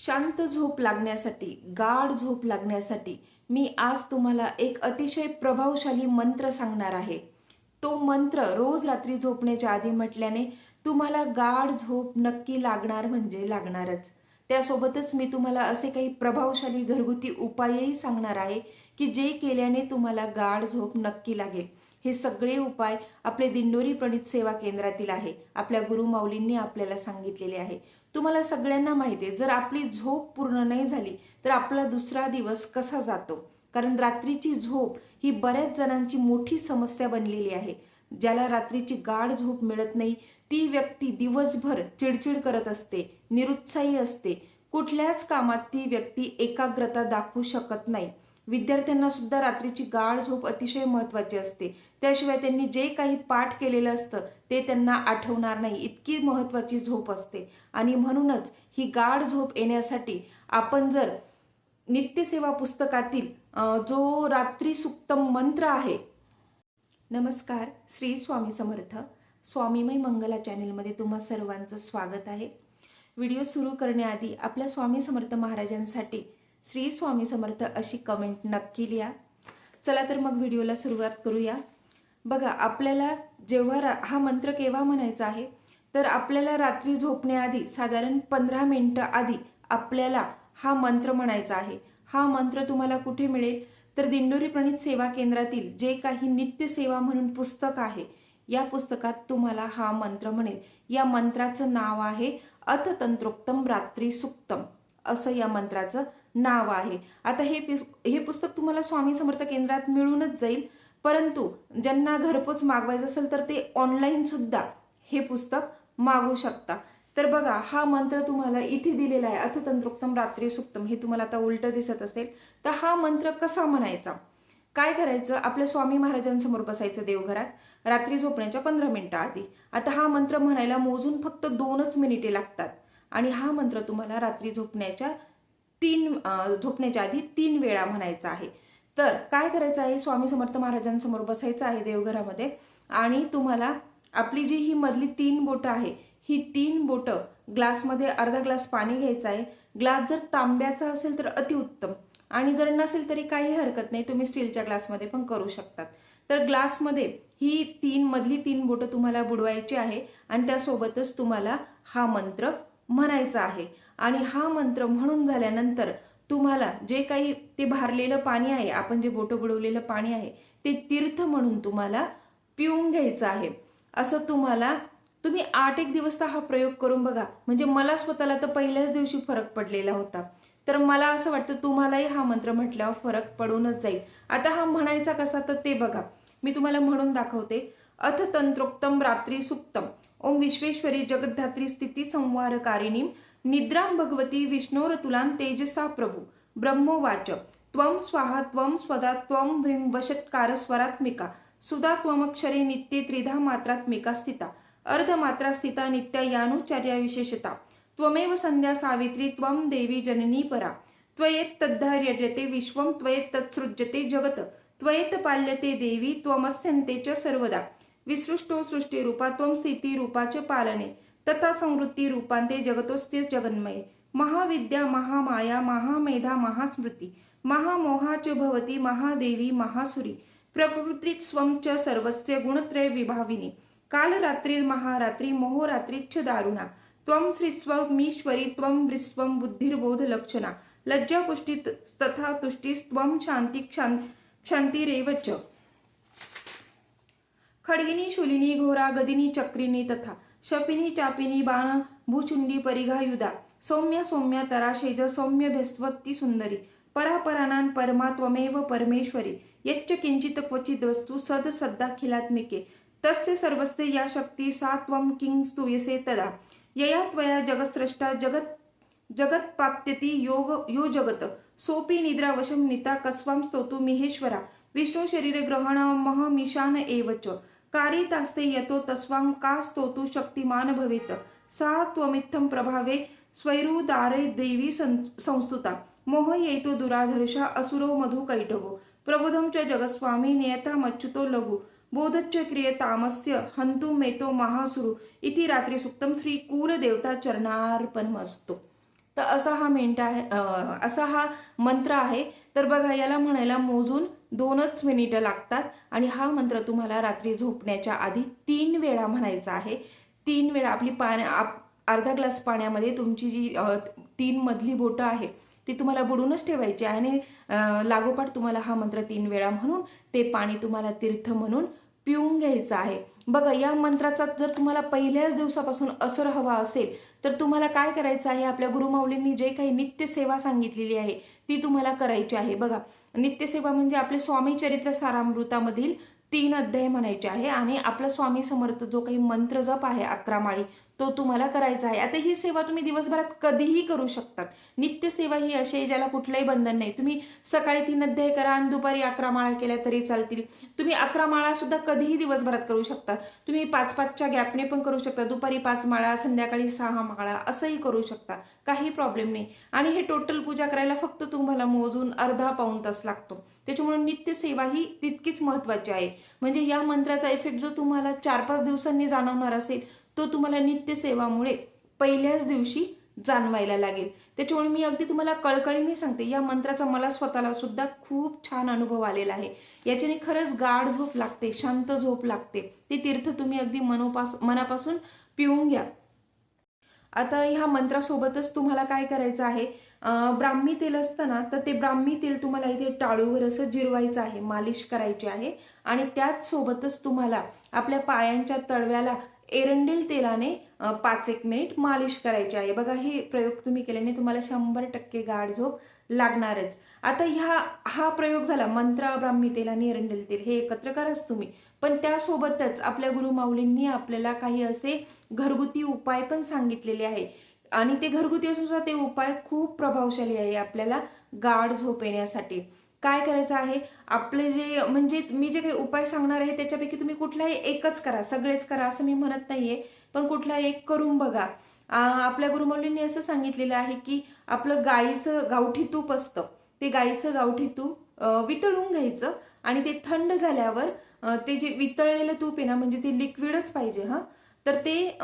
शांत झोप लागण्यासाठी गाढ झोप लागण्यासाठी मी आज तुम्हाला एक अतिशय प्रभावशाली मंत्र सांगणार आहे. तो मंत्र रोज रात्री झोपण्याच्या आधी म्हटल्याने तुम्हाला गाढ झोप नक्की लागणार म्हणजे लागणारच. त्यासोबतच मी तुम्हाला असे काही प्रभावशाली घरगुती उपायही सांगणार आहे की जे केल्याने तुम्हाला गाढ झोप नक्की लागेल. हे सगळे उपाय आपले दिंडोरी प्रणित सेवा केंद्रातील आहे. आपल्या गुरुमाऊलींनी आपल्याला सांगितलेले आहे. तुम्हाला सगळ्यांना माहिती आहे जर आपली झोप पूर्ण नाही झाली तर आपला दुसरा दिवस कसा जातो? कारण रात्रीची झोप ही बऱ्याच जणांची मोठी समस्या बनलेली आहे. ज्याला रात्रीची गाढ झोप मिळत नाही ती व्यक्ती दिवसभर चिडचिड करत असते निरुत्साही असते. कुठल्याच कामात ती व्यक्ती एकाग्रता दाखवू शकत नाही. विद्यार्थ्यांना सुद्धा रात्रीची गाढ झोप अतिशय महत्त्वाची असते. त्याशिवाय त्यांनी जे काही पाठ केलेलं असतं ते त्यांना आठवणार नाही. इतकी महत्त्वाची झोप असते. आणि म्हणूनच ही गाढ झोप येण्यासाठी आपण जर नित्यसेवा पुस्तकातील जो रात्री सुक्तम मंत्र आहे नमस्कार श्री स्वामी समर्थ स्वामीमय मंगला चॅनेलमध्ये तुम्हा सर्वांचं स्वागत आहे. व्हिडिओ सुरू करण्याआधी आपल्या स्वामी समर्थ महाराजांसाठी श्री स्वामी समर्थ अशी कमेंट नक्की लिहा. चला तर मग व्हिडिओला सुरुवात करूया. बघा आपल्याला जेव्हा रा हा मंत्र केव्हा म्हणायचा आहे? तर आपल्याला रात्री झोपण्याआधी साधारण पंधरा मिनटं आधी आपल्याला हा मंत्र म्हणायचा आहे. हा मंत्र तुम्हाला कुठे मिळेल? तर दिंडोरी प्रणित सेवा केंद्रातील जे काही नित्य सेवा म्हणून पुस्तक आहे या पुस्तकात तुम्हाला हा मंत्र म्हणेल. या मंत्राचं नाव आहे अथतंत्रोक्तम रात्री सुक्तम. असं या मंत्राचं नाव आहे. आता हे हे पुस्तक तुम्हाला स्वामी समर्थ केंद्रात मिळूनच जाईल. परंतु ज्यांना घरपोच मागवायचं असेल तर ते ऑनलाईन सुद्धा हे पुस्तक मागू शकता. तर बघा हा मंत्र तुम्हाला इथे दिलेला आहे. अथतंत्रोक्तम रात्री सुक्तम हे तुम्हाला आता उलट दिसत असेल. तर हा मंत्र कसा म्हणायचा? काय करायचं? आपल्या स्वामी महाराजांसमोर बसायचं देवघरात. रात्री झोपण्याच्या पंधरा मिनिटं आधी. आता हा मंत्र म्हणायला मोजून फक्त दोनच मिनिटे लागतात. आणि हा मंत्र तुम्हाला रात्री झोपण्याच्या तीन झोपण्याच्या आधी तीन वेळा म्हणायचा आहे. तर काय करायचं आहे? स्वामी समर्थ महाराजांसमोर बसायचं आहे देवघरामध्ये आणि तुम्हाला आपली जी ही मधली तीन बोटं आहे ही तीन बोटं ग्लासमध्ये अर्धा ग्लास पाणी घ्यायचं आहे. ग्लास जर तांब्याचा असेल तर अतिउत्तम आणि जर नसेल तरी काही हरकत नाही तुम्ही स्टीलच्या ग्लासमध्ये पण करू शकतात. तर ग्लासमध्ये ही तीन मधली तीन बोटं तुम्हाला बुडवायची आहे आणि त्यासोबतच तुम्हाला हा मंत्र म्हणायचा आहे. आणि हा मंत्र म्हणून झाल्यानंतर तुम्हाला जे काही ते भारलेलं पाणी आहे आपण जे बोटं बुडवलेलं पाणी आहे ते तीर्थ म्हणून तुम्हाला पिऊन घ्यायचं आहे. असं तुम्हाला तुम्ही आठ एक दिवस तर हा प्रयोग करून बघा. म्हणजे मला स्वतःला तर पहिल्याच दिवशी फरक पडलेला होता. तर मला असं वाटतं तुम्हालाही हा मंत्र म्हटल्यावर फरक पडूनच जाईल. आता हा म्हणायचा कसा तर ते बघा. मी तुम्हाला म्हणून दाखवते. अथ तंत्रोक्तम रात्री सुक्तम. ओम विश्वेश्वरी जगद्धात्री स्थिती संवारकारिणीं निद्रां भगवती विष्णोर तुलां तेजसा प्रभू। ब्रह्मोवाच। त्वं स्वाहा त्वं स्वदा त्वं व्रीं वशत्कार स्वरात्मिका सुधा त्वमक्षरे नित्ये त्रिधा मात्रात्मिका स्थिता। अर्धमात्रा स्थिता नित्या यानुचर्या विशेषता। त्वमेव संध्या सावित्री त्वं देवी जननी परा। त्वयेत तद्धार्यते विश्वं त्वयेत तत्सृज्यते जगत। त्वयेत पाल्यते देवी त्वमस्यन्ते च सर्वदा। विसृष्टो सृष्टिरूपा त्वं स्थितिरूपा च पालने। तथा संवृत्ती रूपांते जगतोस्ते जगन्मये। महाविद्या महामाया महामेधा महास्मृती महामोहा च भवती महादेवी महासुरी प्रकृतीत स्वं च सर्वस्य गुणत्रय विभाविनी। कालरात्रिर्महारात्री मोहोरात्रिच्छ दारुणा। त्वं श्रीस्वमीश्वरी त्वं वृस्वं बुद्धिर्बोधलक्षणा लज्जापुष्टी तथा तुष्टिस्त्वं शान्ति क्षान् क्षान्तिरेव च। खडगिनी शूलिनी घोरा गदिनी चक्रिनी तथा शपिनी चापिनी बाण भूचुंडी परिघायुधा. सौम्य सौम्य तराशेज सौम्य भेस्वत्ती सुंदरी. परापरानान परमात्वमेव परमेश्वरी. यच्च किंचित क्वचित वस्तु सद सद्दाखिलात्मिके. तस्य सर्वस्ते या शक्ती सा त्वं किं स्तूयसे तदा. यया त्वया जगत्स्रष्टा जगत् जगत्पात्यति योग यो जगत. सोपी निद्रावशं निता कस्वां स्तोतु मिहेश्वरा विष्णु शरीर ग्रहण महमिशान एव च. कारितास्ते यतो तस्वां का स्तोतु शक्तिमान भवेत। सा त्वमित्थं प्रभावे स्वैरुदारे देवी सं- संस्तुता। मोह येतो दुराधर्षा असुरो मधु प्रबोधं च जगस्वामी नियतामच्युतो लघु। बोधच्च क्रियतामस्य हन्तु मेतो महासुरु। इति रात्री सुक्तम श्री चरणार्पणमस्तु। तर असा हा मिनिट आहे असा हा मंत्र आहे. तर बघा याला म्हणायला मोजून दोनच मिनिटं लागतात आणि हा मंत्र तुम्हाला रात्री झोपण्याच्या आधी तीन वेळा म्हणायचा आहे. तीन वेळा आपली पाण्या आप अर्धा ग्लास पाण्यामध्ये तुमची जी तीन मधली बोटं आहे ती तुम्हाला बुडूनच ठेवायची आहे आणि लागोपाठ तुम्हाला हा मंत्र तीन वेळा म्हणून ते पाणी तुम्हाला तीर्थ म्हणून पिऊन घ्यायचं आहे. बघा या मंत्राचा जर तुम्हाला पहिल्याच दिवसापासून असर हवा असेल तर तुम्हाला काय करायचं आहे? आपल्या गुरुमाऊलींनी जे काही नित्यसेवा सांगितलेली आहे ती तुम्हाला करायची आहे. बघा नित्यसेवा म्हणजे आपले स्वामी चरित्र सारामृतामधील तीन अध्याय म्हणायचे आहे आणि आपला स्वामी समर्थ जो काही मंत्र जप आहे अकरा माळी तो तुम्हाला करायचा आहे. आता ही सेवा तुम्ही दिवसभरात कधीही करू शकतात. नित्य सेवा ही अशी आहे ज्याला कुठलंही बंधन नाही. तुम्ही सकाळी तीन अध्याय करा आणि दुपारी अकरा माळा केल्या तरी चालतील. तुम्ही अकरा माळा सुद्धा कधीही दिवसभरात करू शकता तुम्ही पाच पाचच्या गॅपने पण करू शकता. दुपारी पाच माळा संध्याकाळी सहा माळा असंही करू शकता. काही प्रॉब्लेम नाही. आणि हे टोटल पूजा करायला फक्त तुम्हाला मोजून अर्धा पाऊण तास लागतो. त्याच्यामुळे नित्य सेवा ही तितकीच महत्वाची आहे. म्हणजे या मंत्राचा इफेक्ट जो तुम्हाला चार पाच दिवसांनी जाणवणार असेल तो तुम्हाला नित्य सेवामुळे पहिल्याच दिवशी जाणवायला लागेल. त्याच्यामुळे मी अगदी तुम्हाला कळकळीने सांगते या मंत्राचा मला स्वतःला सुद्धा खूप छान अनुभव आलेला आहे. याच्याने खरंच गाढ झोप लागते शांत झोप लागते. ते तीर्थ तुम्ही अगदी मनोपास मनापासून पिऊन घ्या. आता ह्या मंत्रासोबतच तुम्हाला काय करायचं आहे? ब्राह्मी तेल असतं ना तर ते ब्राह्मी तेल तुम्हाला इथे टाळूवर असं जिरवायचं आहे मालिश करायची आहे. आणि त्याच सोबतच तुम्हाला आपल्या पायांच्या तळव्याला एरंडेल तेलाने पाच एक मिनिट मालिश करायची आहे. बघा हे प्रयोग तुम्ही केल्याने तुम्हाला शंभर टक्के गाढ झोप लागणारच. आता ह्या हा प्रयोग झाला मंत्र ब्राह्मी तेल आणि एरंडेल तेल हे एकत्र कराच तुम्ही. पण त्यासोबतच आपल्या गुरुमाऊलींनी आपल्याला काही असे घरगुती उपाय पण सांगितलेले आहे. आणि ते घरगुती असून ते उपाय खूप प्रभावशाली आहे आपल्याला गाढ झोप येण्यासाठी. काय करायचं आहे? आपले जे म्हणजे मी जे काही उपाय सांगणार आहे त्याच्यापैकी तुम्ही कुठलाही एकच करा सगळेच करा असं मी म्हणत नाहीये. पण कुठला एक करून बघा. आपल्या गुरुमौलींनी असं सांगितलेलं आहे की आपलं गाईचं गावठी तूप असतं. ते गाईचं गावठी तूप वितळून घ्यायचं आणि ते थंड झाल्यावर ते जे वितळलेलं तूप आहे ना म्हणजे ते लिक्विडच पाहिजे हां. तर ते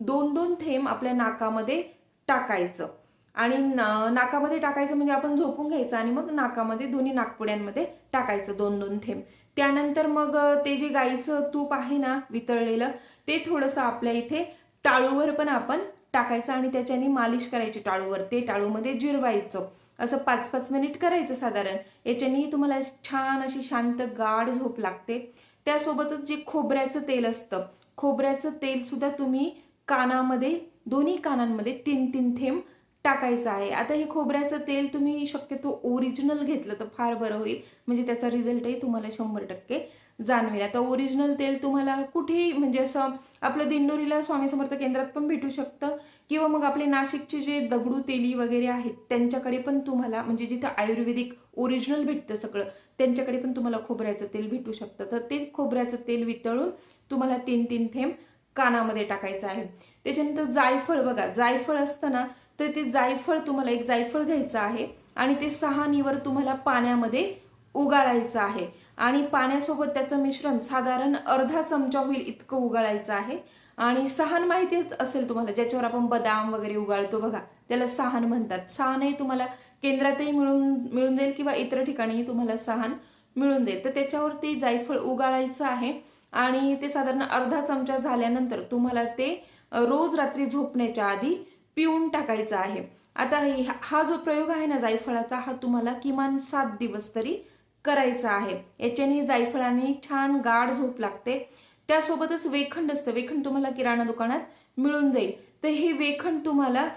दोन दोन थेंब आपल्या नाकामध्ये टाकायचं. आणि ना- नाकामध्ये टाकायचं म्हणजे आपण झोपून घ्यायचं आणि मग नाकामध्ये दोन्ही नाकपुड्यांमध्ये टाकायचं दोन दोन थेंब. त्यानंतर मग ते जे गाईचं तूप आहे ना वितळलेलं ते थोडंसं आपल्या इथे टाळूवर पण आपण टाकायचं आणि त्याच्याने मालिश करायची टाळूवर. ते टाळूमध्ये जिरवायचं. असं पाच पाच मिनिट करायचं साधारण. याच्यानेही तुम्हाला छान अशी शांत गाढ झोप लागते. त्यासोबतच जे खोबऱ्याचं तेल असतं खोबऱ्याचं तेल सुद्धा तुम्ही कानामध्ये दोन्ही कानांमध्ये तीन तीन थेंब टाकायचं आहे. आता हे खोबऱ्याचं तेल तुम्ही शक्यतो ओरिजिनल घेतलं तर फार बरं होईल. म्हणजे त्याचा रिझल्टही तुम्हाला शंभर टक्के जाणवेल. आता ओरिजिनल तेल तुम्हाला कुठेही म्हणजे असं आपलं दिंडोरीला स्वामी समर्थ केंद्रात पण भेटू शकतं. किंवा मग आपले नाशिकचे जे दगडू तेली वगैरे आहेत त्यांच्याकडे पण तुम्हाला म्हणजे जिथं आयुर्वेदिक ओरिजिनल भेटतं सगळं त्यांच्याकडे पण तुम्हाला खोबऱ्याचं तेल भेटू शकतं. तर ते खोबऱ्याचं तेल वितळून तुम्हाला तीन तीन थेंब कानामध्ये टाकायचं आहे. त्याच्यानंतर जायफळ बघा. जायफळ असतं ना तर ते जायफळ तुम्हाला एक जायफळ घ्यायचं आहे आणि ते सहानीवर तुम्हाला पाण्यामध्ये उगाळायचं आहे. आणि पाण्यासोबत त्याचं मिश्रण साधारण अर्धा चमचा होईल इतकं उगाळायचं आहे. आणि सहान माहितीच असेल तुम्हाला ज्याच्यावर आपण बदाम वगैरे उगाळतो बघा त्याला सहान म्हणतात. सहानही तुम्हाला केंद्रातही मिळून मिळून जाईल किंवा इतर ठिकाणीही तुम्हाला सहान मिळून जाईल. तर त्याच्यावर ते जायफळ उगाळायचं आहे आणि ते साधारण अर्धा चमचा झाल्यानंतर तुम्हाला ते रोज रात्री झोपण्याच्या आधी पिऊन टाकायचा आहे. आता हे- हा जो प्रयोग आहे ना जायफळाचा हा तुम्हाला किमान सात दिवस तरी करायचा आहे. याच्याने जायफळाने छान गाढ झोप लागते. त्यासोबतच वेखंड असतं. वेखंड तुम्हाला किराणा दुकानात मिळून जाईल. तर हे वेखंड तुम्हाला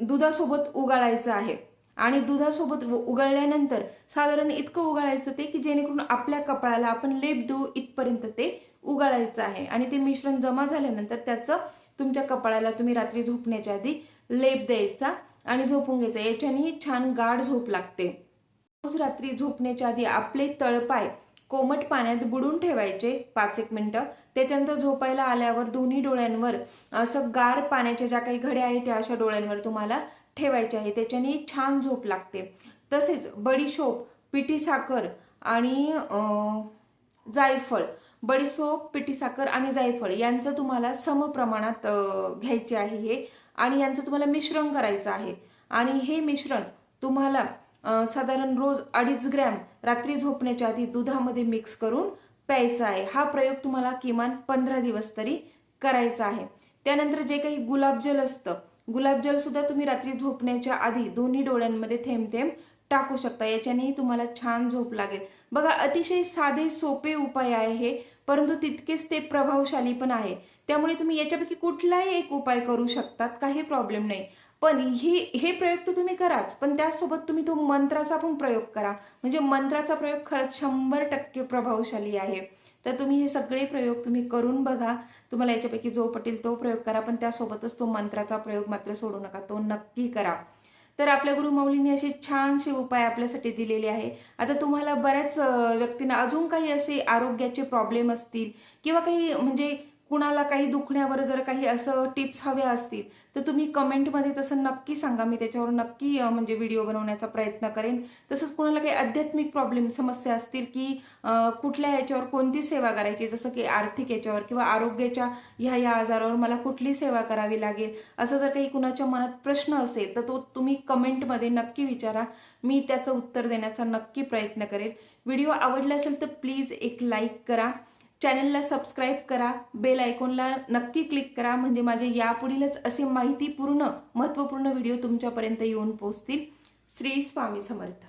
दुधासोबत उगाळायचं आहे. आणि दुधासोबत उगाळल्यानंतर साधारण इतकं उगाळायचं ते की जेणेकरून आपल्या कपाळाला आपण लेप देऊ इथपर्यंत ते उगाळायचं आहे. आणि ते मिश्रण जमा झाल्यानंतर त्याचं तुमच्या कपाळाला तुम्ही रात्री झोपण्याच्या आधी लेप द्यायचा आणि झोपून घ्यायचा. याच्याने छान गाढ झोप लागते. रोज रात्री झोपण्याच्या आधी आपले तळपाय कोमट पाण्यात बुडून ठेवायचे पाच एक मिनटं. त्याच्यानंतर झोपायला आल्यावर दोन्ही डोळ्यांवर असं गार पाण्याच्या ज्या काही घड्या आहेत त्या अशा डोळ्यांवर तुम्हाला ठेवायचे आहे. त्याच्याने छान झोप लागते. तसेच बडीशोप पिठी साखर आणि जायफळ बडीसोप पिठी साखर आणि जायफळ यांचं तुम्हाला सम प्रमाणात घ्यायचे आहे हे. आणि यांचं तुम्हाला मिश्रण करायचं आहे. आणि हे मिश्रण तुम्हाला साधारण रोज अडीच ग्रॅम रात्री झोपण्याच्या आधी दुधामध्ये मिक्स करून प्यायचा आहे. हा प्रयोग तुम्हाला किमान पंधरा दिवस तरी करायचा आहे. त्यानंतर जे काही गुलाबजल असतं गुलाबजल सुद्धा तुम्ही रात्री झोपण्याच्या आधी दोन्ही डोळ्यांमध्ये थेंब थेंब टाकू शकता. याच्यानेही तुम्हाला छान झोप लागेल. बघा अतिशय साधे सोपे उपाय आहे हे परंतु तितकेच ते प्रभावशाली पण आहे. त्यामुळे तुम्ही याच्यापैकी कुठलाही एक उपाय करू शकतात काही प्रॉब्लेम नाही. पण ही हे प्रयोग तर तुम्ही कराच पण त्यासोबत तुम्ही तो मंत्राचा पण प्रयोग करा. म्हणजे मंत्राचा प्रयोग खरंच शंभर टक्के प्रभावशाली आहे. तर तुम्ही हे सगळे प्रयोग तुम्ही करून बघा. तुम्हाला याच्यापैकी जो पटेल तो प्रयोग करा पण त्यासोबतच तो मंत्राचा प्रयोग मात्र सोडू नका. तो नक्की करा. तर आपल्या गुरु माऊलींनी असे छानसे उपाय आपल्यासाठी दिलेले आहे आता तुम्हाला बऱ्याच व्यक्तींना अजून काही असे आरोग्याचे प्रॉब्लेम असतील किंवा काही म्हणजे कुणाला काही दुखण्यावर जर काही असं टिप्स हव्या असतील तर तुम्ही कमेंटमध्ये तसं नक्की सांगा. मी त्याच्यावर नक्की म्हणजे व्हिडिओ बनवण्याचा प्रयत्न करेन. तसंच कुणाला काही आध्यात्मिक प्रॉब्लेम समस्या असतील की कुठल्या याच्यावर कोणती सेवा करायची? जसं की आर्थिक याच्यावर किंवा आरोग्याच्या ह्या या आजारावर मला कुठली सेवा करावी लागेल? असं जर काही कुणाच्या मनात प्रश्न असेल तर तो तुम्ही कमेंटमध्ये नक्की विचारा. मी त्याचं उत्तर देण्याचा नक्की प्रयत्न करेन. व्हिडिओ आवडला असेल तर प्लीज एक लाईक करा. चॅनलला सबस्क्राईब करा बेल आयकॉनला नक्की क्लिक करा म्हणजे माझे यापुढीलच असे माहितीपूर्ण महत्त्वपूर्ण व्हिडिओ तुमच्यापर्यंत येऊन पोहोचतील. श्री स्वामी समर्थ.